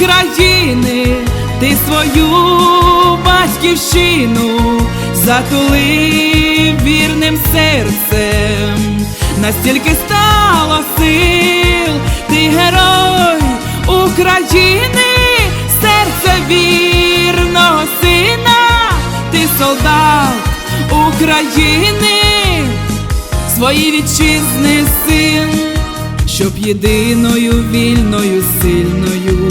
України, ти свою батьківщину затулив вірним серцем, настільки стало сил, ти герой України, серце вірного сина, ти солдат України, свої вітчизни син, щоб єдиною, вільною, сильною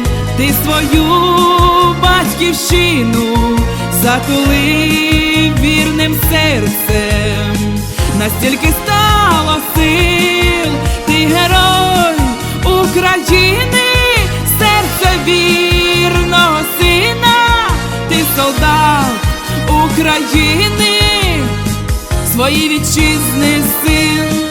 ти свою батьківщину затулив вірним серцем, настільки стало сил, ти герой України, серце вірного сина, ти солдат України свої вітчизни син.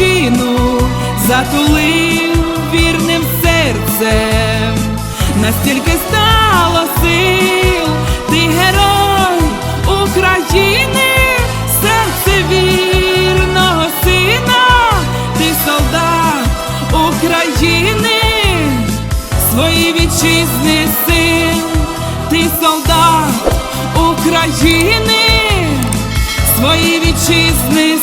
батьківщину затулив вірним серцем. Настільки стало сил, ти герой України, серце вірного сина, ти солдат України, свої вітчизни син, ти солдат України, свої вітчизни